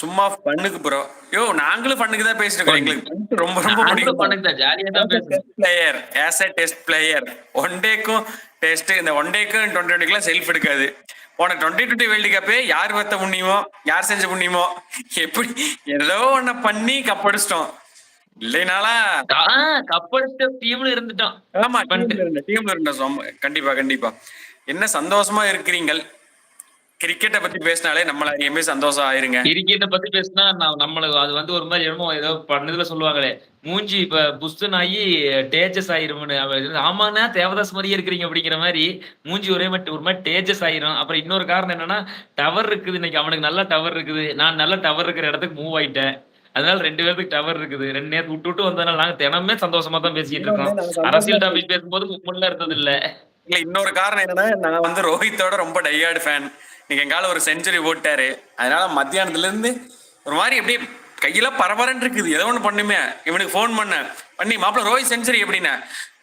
சும்மா பண்ணுக்கு ப்ரோ யோ நாங்களும் பண்ணுக்கு தான் பேசிட்டு இருக்கோம் எங்களுக்கு. ரொம்ப ரொம்ப பிடிக்கும். பண்ணுங்க ஜாலியா தான் பேசுறேன் test player as a test player one டேக்கும் test இந்த ஒன் டேக்கும் டுவெண்ட்டி டுவெண்ட்டிக்குலாம் செல்ஃப் எடுக்காது. போன டுவெண்ட்டி டுவெண்ட்டி வேர்ல்டு கப்பே யார் வத்த புண்ணியமோ யார் செஞ்ச புண்ணியமோ எப்படி ஏதோ ஒன்ன பண்ணி கப்படிச்சிட்டோம் இல்லைனாலா கப்படிச்ச டீம்ல இருந்துட்டோம். ஆமா. டீம்ல இருந்த டீம்ல இருந்த சொம் கண்டிப்பா கண்டிப்பா. என்ன சந்தோஷமா இருக்கிறீங்கள்? கிரிக்கெட்டை பத்தி பேசினாலே நம்மள அறியுமே சந்தோஷம் ஆயிருங்க. கிரிக்கெட்டை பத்தி பேசினா நம்மளுக்கு அது வந்து ஒரு மாதிரி என்னமோ ஏதோ பண்ணதுல சொல்லுவாங்களே. மூஞ்சி இப்ப புஸ்தன் ஆகி டேஜஸ் ஆயிரும்னு ஆமாண்ணா தேவதாஸ் மாதிரியே இருக்கிறீங்க அப்படிங்கிற மாதிரி மூஞ்சி ஒரே மாதிரி ஒரு மாதிரி டேஜஸ் ஆயிரும். அப்புறம் இன்னொரு காரணம் என்னன்னா டவர் இருக்குது. இன்னைக்கு அவனுக்கு நல்ல டவர் இருக்குது. நான் நல்ல டவர் இருக்கிற இடத்துக்கு மூவ் ஆயிட்டேன். அதனால ரெண்டு பேருக்கு டவர் இருக்குது. ரெண்டு நேரத்துக்கு விட்டு விட்டு வந்ததுனால நாங்க தினமே சந்தோஷமா தான் பேசிட்டு இருக்கோம். அரசியல் டாபிக் பேசும்போது முன்ன இருந்தது இல்ல இல்ல இன்னொரு காரணம் என்னன்னா நான் வந்து ரோஹித்தோட ரொம்ப டையார்டு ஃபேன் நீங்க எங்கால ஒரு செஞ்சுரி போட்டாரு அதனால மத்தியானத்துல இருந்து ஒரு மாதிரி அப்படியே கையில பரபரன்னு இருக்குது. ஏதோ ஒண்ணு பண்ணுமே. இவனுக்கு ஃபோன் பண்ணேன். பண்ணி மாப்பிள்ள ரோஹித் செஞ்சுரி எப்படின்னா.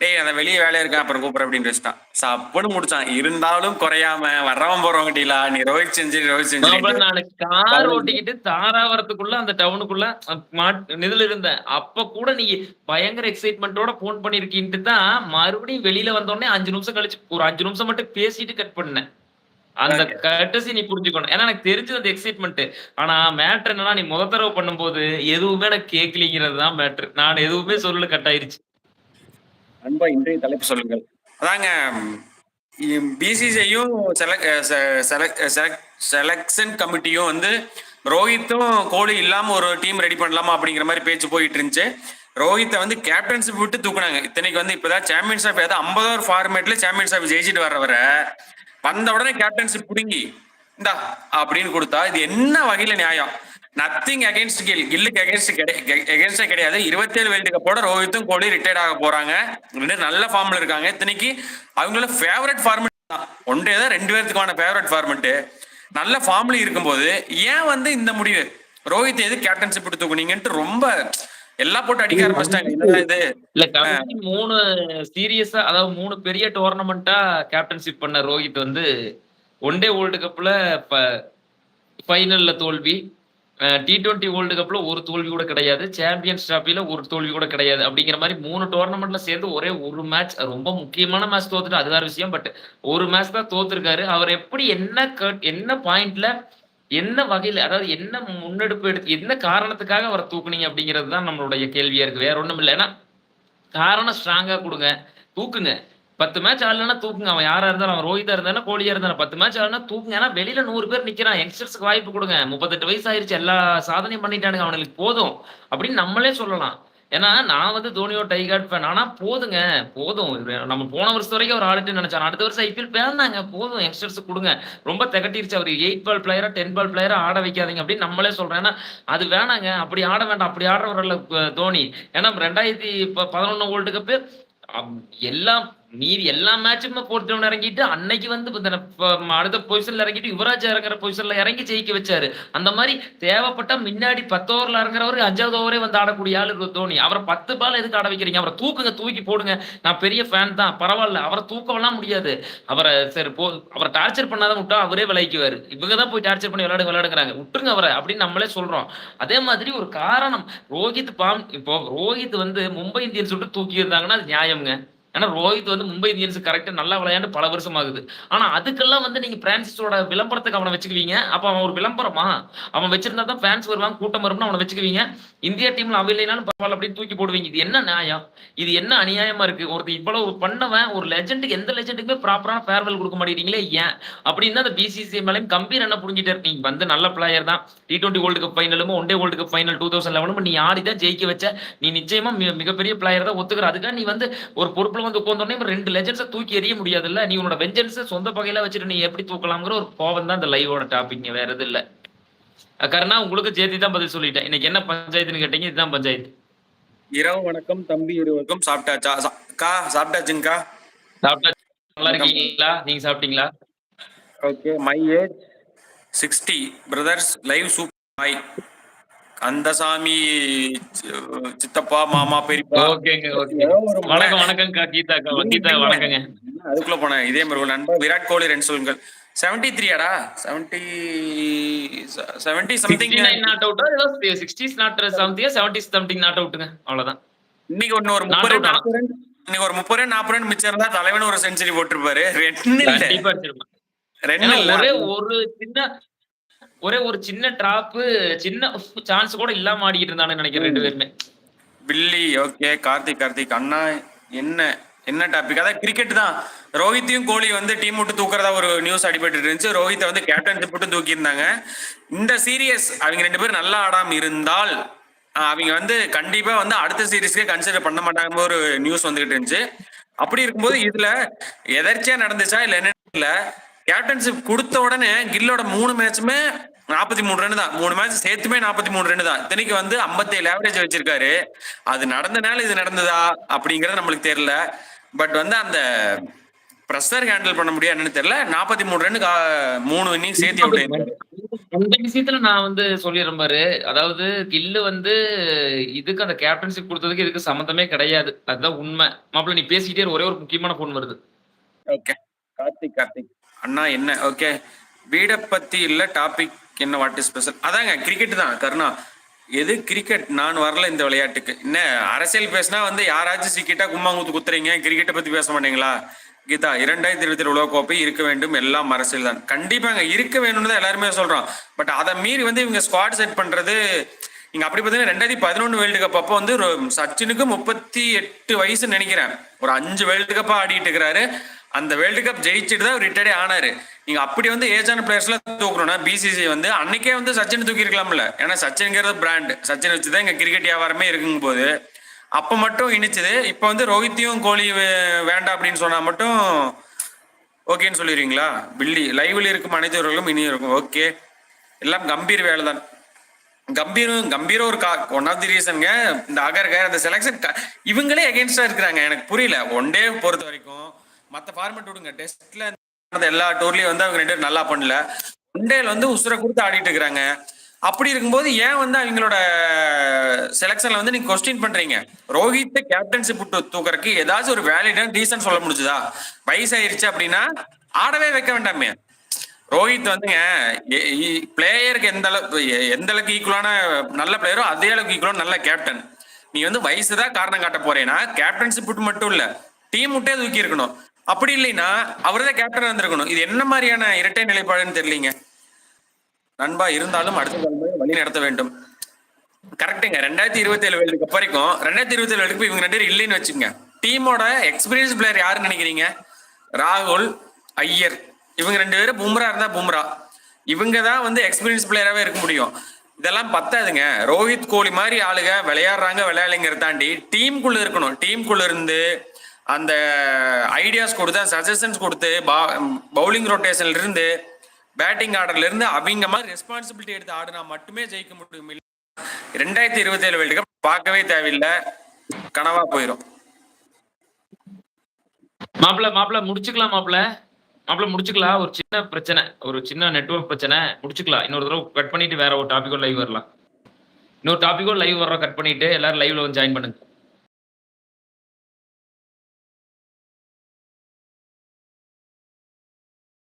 டேய் அந்த வெளியே வேலையா இருக்கேன் அப்புறம் கூப்பிடுறேன் அப்படின்னு வச்சுட்டான் சப்புன்னு முடிச்சான். இருந்தாலும் குறையாம வர்றவன் போறவங்க டீலா நீ ரோஹித் செஞ்சுரி ரோஹித் செஞ்சுரி. நான் கார் ஓட்டிக்கிட்டு தாராவரத்துக்குள்ள அந்த டவுனுக்குள்ள இதுல இருந்தேன். அப்ப கூட நீ பயங்கர எக்ஸைட்மெண்ட்டோட போன் பண்ணிருக்கீன்ட்டு தான் மறுபடியும் வெளியில வந்தோடனே அஞ்சு நிமிஷம் கழிச்சு ஒரு அஞ்சு நிமிஷம் மட்டும் பேசிட்டு கட் பண்ணேன் அந்த கட்டசி நீ புரிஞ்சுக்கணும். ஏன்னா எனக்கு தெரிஞ்சது அந்த எக்ஸைட்மெண்ட் ஆனா மேட்ரு என்னன்னா நீ முத தடவை பண்ணும்போது எதுவுமே எனக்கு கேட்கலிங்கிறது தான் மேட்ரு நான் எதுவுமே சொல்லல கட் ஆயிருச்சு. அன்பா இன்றைய தலைப்பு சொல்லுங்கள். அதாங்க பிசிசிஐயும் செலக்ஷன் கமிட்டியும் வந்து ரோஹித்தும் கோலி இல்லாம ஒரு டீம் ரெடி பண்ணலாமா அப்படிங்கிற மாதிரி பேச்சு போயிட்டு இருந்துச்சு. ரோஹித்தை வந்து கேப்டன்ஷிப் விட்டு தூக்குனாங்க. இத்தனைக்கு வந்து இப்பதான் சாம்பியன்ஸ் ஆஃப் ஏதாவது ஐம்பது ஓவர் ஃபார்மேட்ல சாம்பியன்ஸ் ஆஃப் ஜெயிச்சிட்டு வர்றவரை வந்த உடனே கேப்டன்ஷிப் பிடுங்கி இந்தா அப்படின்னு கொடுத்தா இது என்ன வகையில நியாயம்? நத்திங் அகைன்ஸ்ட் கில் கில்லுக்கு அகைன்ஸ்ட் அகைன்ஸ்டே கிடையாது. இருபத்தேழு வேர்ல்டு கப்போட ரோஹித்தும் கோலி ரிட்டையர்ட் ஆக போறாங்க. நல்ல ஃபார்ம்ல இருக்காங்க. இத்தனைக்கு அவங்களோட ஃபேவரட் ஃபார்மெட் தான். ஒன்றே தான் ரெண்டு பேர்த்துக்கான ஃபேவரட் ஃபார்மெட் நல்ல ஃபார்ம்ல இருக்கும்போது ஏன் வந்து இந்த முடிவு? ரோஹித் எது கேப்டன்ஷிப் எடுத்து ரொம்ப எல்லாம் போட்டு அடிக்க ஆரம்பிச்சிட்டாங்க. இது? இல்ல மூணு சீரியஸா அதாவது மூணு பெரிய டோர்னமெண்டா கேப்டன்ஷிப் பண்ண ரோஹித் வந்து ஒன் டே வேர்ல்டு கப்ல ஃபைனல்ல தோல்வி. டி டுவெண்ட்டி வேர்ல்டு கப்ல ஒரு தோல்வி கூட கிடையாது. சாம்பியன்ஸ் டிராஃபில ஒரு தோல்வி கூட கிடையாது. அப்படிங்கிற மாதிரி மூணு டோர்னமெண்ட்ல சேர்ந்து ஒரே ஒரு மேட்ச் ரொம்ப முக்கியமான மேட்ச் தோத்துட்டு அது வேற விஷயம் பட் ஒரு மேட்ச் தான் தோத்துருக்காரு. அவர் எப்படி என்ன என்ன பாயிண்ட்ல என்ன வகையில் அதாவது என்ன முன்னெடுப்பு எடுத்து என்ன காரணத்துக்காக அவரை தூக்குனீங்க அப்படிங்கிறது தான் நம்மளுடைய கேள்வியா இருக்கு. வேற ஒண்ணும் இல்லை. ஏன்னா காரணம் ஸ்ட்ராங்கா கொடுங்க. தூக்குங்க. பத்து மேட்ச் ஆடலன்னா தூக்குங்க. அவன் யாரா இருந்தாலும் அவன் ரோஹிதா இருந்தாலும் கோலியா இருந்தாலும் பத்து மேட்ச் ஆடலாம் தூக்குங்க. ஏன்னா வெளியில நூறு பேர் நிக்கிறான். யங்ஸ்டர்ஸ்க்கு வாய்ப்பு கொடுங்க. முப்பத்தெட்டு வயசு ஆயிருச்சு. எல்லா சாதனையும் பண்ணிட்டானுங்க. அவனுக்கு போதும். அப்படின்னு நம்மளே சொல்லலாம். ஏன்னா நான் வந்து தோனியோ டைகார்ட் ஃபேன் ஆனா போதுங்க. போதும். நம்ம போன வருஷம் வரைக்கும் அவர் ஆடிட்டு நினைச்சான் அடுத்த வருஷம் ஐபிஎல் வேணாங்க போதும். யங்ஸ்டர்ஸ் கொடுங்க. ரொம்ப திகட்டிருச்சு. அவர் எயிட் பால் பிளேயரா டென் பால் பிளேயரா ஆட வைக்காதீங்க அப்படின்னு நம்மளே சொல்றேன் ஏன்னா அது வேணாங்க. அப்படி ஆட வேண்டாம். அப்படி ஆடுறவரில் தோனி. ஏன்னா ரெண்டாயிரத்தி பதினொன்னு வேர்ல்டு கப்பு எல்லாம் மீதி எல்லா மேட்சுமே போட்டு இறங்கிட்டு அன்னைக்கு வந்து அடுத்த பொசிஷன்ல இறங்கிட்டு யுவராஜ் இறங்குற பொசிஷன்ல இறங்கி ஜெயிக்க வச்சாரு. அந்த மாதிரி தேவைப்பட்ட முன்னாடி பத்து ஓவர்ல இறங்குறவரு அஞ்சாவது ஓவரே வந்து ஆடக்கூடிய ஆளு இருக்கு தோனி. அவரை பத்து பால் எதுக்கு ஆட வைக்கிறீங்க? அவரை தூக்குங்க தூக்கி போடுங்க. நான் பெரிய ஃபேன் தான். பரவாயில்ல. அவரை தூக்கவெல்லாம் முடியாது. அவரை சரி போ அவரை டார்ச்சர் பண்ணாதான் விட்டா அவரே விளைக்குவாரு இவங்க தான் போய் டார்ச்சர் பண்ணி விளையாடு விளையாடுங்கிறாங்க. விட்டுருங்க அவரை அப்படின்னு நம்மளே சொல்றோம். அதே மாதிரி ஒரு காரணம். ரோஹித் பாம் இப்போ ரோஹித் வந்து மும்பை இந்தியன்ஸ் விட்டு தூக்கி இருந்தாங்கன்னா அது நியாயம்ங்க. ஏன்னா ரோஹித் வந்து மும்பை இந்தியன்ஸ் கரெக்டாக நல்லா விளையாண்டு பல வருஷம் ஆகுது ஆனால் அதுக்கெல்லாம் வந்து நீங்கள் பிரான்சிஸோட விளம்பரத்துக்கு அவனை வச்சுக்குவீங்க. அப்போ அவன் ஒரு விளம்பரமா? அவன் வச்சிருந்தா தான் ஃபேன்ஸ் வருவாங்க கூட்டம் வரும்னு அவனை வச்சுக்குவீங்க. இந்தியா டீம்ல அவன் இல்லைனாலும் பரவாயில்ல அப்படின்னு தூக்கி போடுவீங்க. இது என்ன நியாயம்? இது என்ன அநியாயமா இருக்கு? ஒருத்தர் இவ்வளவு பண்ணவன் ஒரு லெஜெண்டுக்கு எந்த லெஜெண்டுக்குமே ப்ராப்பரான ஃபேர்வெல் கொடுக்க மாட்டேங்கிறீங்களே ஏன்? அப்படின்னு தான் அந்த பிசிசி மேலேயும் கம்பீர் என்ன புரிஞ்சுட்டு நீங்க வந்து நல்ல பிளேயர் தான். T twenty world cup ஃபைனலும் one day world cup final two thousand லெவனும் நீ ஆடி தான் ஜெயிக்க வச்ச. நீ நிச்சயமா மிகப்பெரிய பிளேயர் தான் ஒத்துக்கிற. அதுக்காக நீ வந்து ஒரு பொறுப்புல வந்து உட்காந்தோடனே ரெண்டு லெஜெண்ட்ஸை தூக்கி எறிய முடியாதுல்ல? நீ உன்னோட வெஞ்சன்ஸ் சொந்த பகையில வச்சுட்டு நீ எப்படி தூக்கலாம்ங்கிற ஒரு கோவம் தான் இந்த லைவோட டாபிக் வேற எதுவும் இல்ல. கருணா உங்களுக்கு சேர்த்து தான் பதில் சொல்லிட்டேன். இன்னைக்கு என்ன பஞ்சாயத்துன்னு கேட்டீங்க? இதுதான் பஞ்சாயத்து. இரவு வணக்கம் தம்பி இருவருக்கும். சாப்பிட்டாச்சா? அக்கா சாப்பிட்டாச்சுங்கக்கா. சாப்பிட்டா நல்லா இருக்கீங்களா? நீங்க சாப்பிட்டீங்களா? Okay my age sixty brothers live super hi Kandasamy C- சித்தப்பா மாமா பெரியப்பா. ஓகேங்க வணக்கம் வணக்கம் கா கீதா வணக்கங்க. அதுக்குள்ள போனேன். இதே மாதிரி ஒரு நண்பர் விராட் கோலி ரெண்டு சொல்லுங்கள். Seventy த்ரீயாடா seventy seventy something nine not அவுட்டா ஏதோ sixties not something seventies something not அவுட்டுங்க அவ்வளவுதான். இன்னைக்கு ஒண்ணு ஒரு முப்பது இன்னைக்கு ஒரு முப்பது ரன் நாற்பது ரன் மிச்சம் இருந்தா தலைவன் ஒரு செஞ்சுரி போட்டிருப்பாரு. ரெண்டு ரெண்டு ஒரு சின்ன ஒரே ஒரு சின்ன டிராப்பு சின்ன சான்ஸ் கூட இல்லாம ஆடிக்கிட்டு இருந்தானு நினைக்கிறேன் ரெண்டு பேருமே. பில்லி ஓகே கார்த்திக் கார்த்திக் அண்ணா என்ன என்ன டாபிக் அதான் கிரிக்கெட் தான். ரோஹித்தையும் கோலி வந்து டீம் விட்டு தூக்குறதா ஒரு நியூஸ் அடிபட்டு இருந்துச்சு. ரோஹித்தை வந்து கேப்டன் போட்டு தூக்கியிருந்தாங்க. இந்த சீரியஸ் அவங்க ரெண்டு பேரும் நல்லா ஆடாம இருந்தால் அவங்க வந்து கண்டிப்பா வந்து அடுத்த சீரீஸ்க்கே கன்சிடர் பண்ண மாட்டாங்க ஒரு நியூஸ் வந்துகிட்டு இருந்துச்சு. அப்படி இருக்கும்போது இதுல எதர்ச்சியா நடந்துச்சா இல்ல என்ன கேப்டன்ஷிப் கொடுத்த உடனே கில்லோட மூணு மேட்சுமே நாற்பத்தி மூணு ரன் தான். மூணு மேட்ச் சேர்த்துமே நாற்பத்தி மூணு ரன் தான். இத்தனைக்கு வந்து 57 ஆவரேஜ் வச்சிருக்காரு. அது நடந்தனால இது நடந்ததா அப்படிங்கறது நம்மளுக்கு தெரியல. பட் வந்து அந்த ப்ரெஷர் ஹேண்டில் பண்ண முடியாது என்னன்னு தெரியல. நாற்பத்தி மூணு ரன் மூணு இன்னிங் சேர்த்து அவுட் இந்த விஷயத்துல நான் வந்து சொல்லிடுறேன் பாரு. அதாவது கில்லு வந்து இதுக்கு அந்த கேப்டன்ஷிப் கொடுத்ததுக்கு இதுக்கு சம்மந்தமே கிடையாது. அதுதான் உண்மை. மாப்பிள்ள நீ பேசிக்கிட்டே ஒரே ஒரு முக்கியமான போன் வருது. ஓகே கார்த்திக் கார்த்திக். அண்ணா என்ன? ஓகே வீட பத்தி இல்ல டாபிக் என்ன வாட் இஸ் ஸ்பெஷல் அதாங்க கிரிக்கெட் தான். கருணா எது கிரிக்கெட் நான் வரல இந்த விளையாட்டுக்கு. என்ன அரசியல் பேசினா வந்து யாராச்சும் சிக்கிட்டா கும்மாங்குத்து குத்துறீங்க? கிரிக்கெட்டை பத்தி பேச மாட்டீங்களா? கீதா இரண்டாயிரத்தி இருபத்தி உலக கோப்பை இருக்க வேண்டும். எல்லாம் அரசியல் தான். கண்டிப்பாங்க இருக்க வேணும்னு தான் எல்லாருமே சொல்றோம். பட் அதை மீறி வந்து இவங்க ஸ்குவாட் செட் பண்றது நீங்க அப்படி பார்த்தீங்கன்னா ரெண்டாயிரத்தி பதினொன்று வேர்ல்டு கப் அப்போ வந்து சச்சினுக்கு முப்பத்தி எட்டு வயசு நினைக்கிறேன். ஒரு அஞ்சு வேர்ல்டு கப்பா ஆடிட்டு இருக்கிறாரு. அந்த வேர்ல்டு கப் ஜெயிச்சுட்டு தான் ரிட்டையர்டே ஆனாரு. நீங்க அப்படி வந்து ஏஜான பிளேயர்ஸ்ல தூக்கணும்னா பிசிசி வந்து அன்னைக்கே வந்து சச்சின் தூக்கி இருக்கலாம்ல ஏன்னா சச்சின்ங்கிறது பிராண்ட் சச்சின் வச்சு தான் இங்க கிரிக்கெட் வியாபாரமே இருக்கும் போது அப்ப மட்டும் இனிச்சது இப்ப வந்து ரோஹித்தையும் கோலி வேண்டாம் அப்படின்னு சொன்னா மட்டும் ஓகேன்னு சொல்லிடுவீங்களா பில்லி லைவ்ல இருக்கும் அனைத்தவர்களும் இனி இருக்கும். ஓகே எல்லாம் கம்பீர் வேலை தான் கம்பீரும் கம்பீரும் ஒரு ஒன் ஆஃப் தி ரீசனுங்க இந்த அகர்கர் அந்த செலெக்ஷன் இவங்களே அகேன்ஸ்டா இருக்கிறாங்க. எனக்கு புரியல. ஒன் டே பொறுத்த வரைக்கும் மத்த ஃபார்மேட் விடுங்க. டெஸ்ட்ல எல்லா டூர்லயும் வந்து அவங்க ரெண்டு பேரும் நல்லா பண்ணல. ஒன்டேல வந்து உசுர கொடுத்து ஆடிட்டு இருக்கிறாங்க. அப்படி இருக்கும்போது ஏன் வந்து அவங்களோட செலெக்ஷன்ல வந்து நீங்க கொஸ்டின் பண்றீங்க? ரோஹித் கேப்டன்ஷிப் புட்டு தூக்கறதுக்கு ஏதாச்சும் ஒரு வேலிடான ரீசன் சொல்ல முடிஞ்சுதா? வயசாயிருச்சு அப்படின்னா ஆடவே வைக்க வேண்டாமே. ரோஹித் வந்துங்க பிளேயருக்கு எந்த அளவுக்கு எ- எந்த அளவுக்கு ஈக்குவலான நல்ல பிளேயரோ அதே அளவுக்கு ஈக்குவலான நல்ல கேப்டன் நீ வந்து வயசு தான் காரணம் காட்ட போறேன்னா கேப்டன்ஷிப் மட்டும் இல்ல டீம் விட்டே தூக்கி இருக்கணும் அப்படி இல்லைன்னா அவர் தான் கேப்டன் இருந்திருக்கணும். இது என்ன மாதிரியான இரட்டை நிலைப்பாடுன்னு தெரியலீங்க. நண்பா இருந்தாலும் அடுத்த தலைமுறை வழி நடத்த வேண்டும். கரெக்டுங்க ரெண்டாயிரத்தி இருபத்தி ஏழு வேர்ல்டு கப் வரைக்கும் ரெண்டாயிரத்தி இருபத்தி ஏழு வரைக்கும் இவங்க ரெண்டு பேரும் இல்லைன்னு வச்சுக்கோங்க. டீமோட எக்ஸ்பீரியன்ஸ் பிளேயர் யாருன்னு நினைக்கிறீங்க? ராகுல் ஐயர். இவங்க ரெண்டு பேரும் பும்ரா இருந்தா பும்ரா இவங்க தான் வந்து எக்ஸ்பீரியன்ஸ் பிளேயராகவே இருக்க முடியும். இதெல்லாம் பத்தாதுங்க. ரோஹித் கோலி மாதிரி ஆளுங்க விளையாடுறாங்க விளையாடுங்கிறத தாண்டி டீமுக்குள்ள இருக்கணும். டீமுக்குள்ள இருந்து அந்த ஐடியாஸ் கொடுத்து சஜஷன்ஸ் கொடுத்து பவுலிங் ரொட்டேஷன்ல இருந்து பேட்டிங் ஆர்டர்ல இருந்து அவங்க மாதிரி ரெஸ்பான்சிபிலிட்டி எடுத்து ஆடினா மட்டுமே ஜெயிக்க முடியும் இல்லை. ரெண்டாயிரத்தி இருபத்தி ஏழு வேர்ல்டு கப் பார்க்கவே தேவையில்லை. கனவா போயிடும் மாப்பிள்ள மாப்பிள்ள முடிச்சுக்கலாம் மாப்பிள்ள. மாப்பிள்ள முடிச்சுக்கலாம். ஒரு சின்ன பிரச்சனை. ஒரு சின்ன நெட்வொர்க் பிரச்சனை. முடிச்சுக்கலாம். இன்னொரு தடவை கட் பண்ணிட்டு வேற ஒரு டாபிக்கோ லைவ் வரலாம். இன்னொரு டாபிக்கோ லைவ் வர்றோம். கட் பண்ணிட்டு எல்லாரும் லைவ்ல வந்து ஜாயின் பண்ணுங்க.